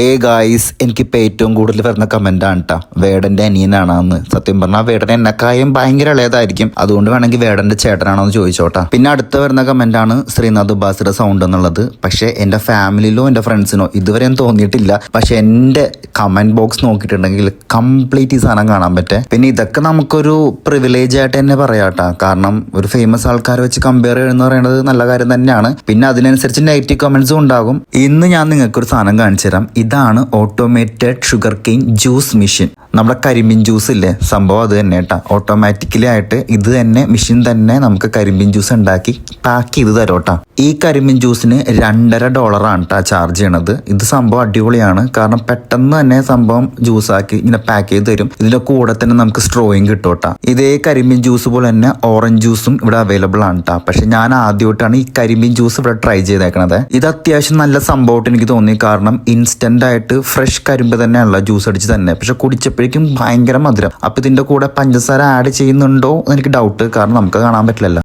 ഏ ഗായ്സ് എനിക്കിപ്പോൾ ഏറ്റവും കൂടുതൽ വരുന്ന കമന്റാണ് കേട്ടോ വേടന്റെ അനിയനാണെന്ന്. സത്യം പറഞ്ഞാൽ വേടൻ എന്നെക്കായും ഭയങ്കര ഇളയതായിരിക്കും. അതുകൊണ്ട് വേണമെങ്കിൽ വേടന്റെ ചേട്ടനാണോ എന്ന് ചോദിച്ചോട്ടാ. പിന്നെ അടുത്ത വരുന്ന കമന്റ് ആണ് ശ്രീനാഥ് ബാസിയുടെ സൗണ്ട് എന്നുള്ളത്. പക്ഷേ എന്റെ ഫാമിലിയിലോ എന്റെ ഫ്രണ്ട്സിനോ ഇതുവരെ ഒന്നും തോന്നിയിട്ടില്ല. പക്ഷേ എന്റെ കമന്റ് ബോക്സ് നോക്കിയിട്ടുണ്ടെങ്കിൽ കംപ്ലീറ്റ് ഈ സാധനം കാണാൻ പറ്റേ. പിന്നെ ഇതൊക്കെ നമുക്കൊരു പ്രിവിലേജ് ആയിട്ട് തന്നെ പറയാട്ടാ കാരണം ഒരു ഫേമസ് ആൾക്കാരെ വെച്ച് കമ്പയർ ചെയ്യുന്ന പറയുന്നത് നല്ല കാര്യം തന്നെയാണ്. പിന്നെ അതിനനുസരിച്ച് നെഗറ്റീവ് കമൻസും ഉണ്ടാകും. ഇന്ന് ഞാൻ നിങ്ങൾക്കൊരു സാധനം കാണിച്ചു തരാം ഇതാണ് automated sugar cane juice machine നമ്മുടെ കരിമ്പിൻ ജ്യൂസ് ഇല്ലേ? സംഭവം അത് തന്നെ കേട്ടോ. ഓട്ടോമാറ്റിക്കലി ആയിട്ട് ഇത് തന്നെ മെഷീൻ തന്നെ നമുക്ക് കരിമ്പിൻ ജ്യൂസ് ഉണ്ടാക്കി പാക്ക് ചെയ്ത് തരോട്ടാ ഈ കരിമ്പിൻ ജ്യൂസിന് രണ്ടര ഡോളറാണ് കേട്ടോ ചാർജ് ചെയ്യണത്. ഇത് സംഭവം അടിപൊളിയാണ്. കാരണം പെട്ടെന്ന് തന്നെ സംഭവം ജ്യൂസ് ആക്കി ഇങ്ങനെ പാക്ക് ചെയ്ത് തരും. ഇതിന്റെ കൂടെ തന്നെ നമുക്ക് സ്ട്രോയും കേട്ടോ ഇതേ കരിമ്പിൻ ജ്യൂസ് പോലെ തന്നെ ഓറഞ്ച് ജ്യൂസും ഇവിടെ അവൈലബിൾ ആണ് കേട്ടോ പക്ഷെ ഞാൻ ആദ്യമായിട്ടാണ് ഈ കരിമ്പിൻ ജ്യൂസ് ഇവിടെ ട്രൈ ചെയ്തേക്കണത്. ഇത് അത്യാവശ്യം നല്ല സംഭവമായിട്ട് എനിക്ക് തോന്നി. കാരണം ഇൻസ്റ്റന്റ് ആയിട്ട് ഫ്രഷ് കരിമ്പ് തന്നെയുള്ള ജ്യൂസ് അടിച്ച് തന്നെ. പക്ഷെ കുടിച്ചപ്പോഴേക്കും ഭയങ്കര മധുരം. അപ്പൊ ഇതിന്റെ കൂടെ പഞ്ചസാര ആഡ് ചെയ്യുന്നുണ്ടോ എന്ന് എനിക്ക് ഡൗട്ട് കാരണം നമുക്ക് കാണാൻ പറ്റില്ലല്ലോ.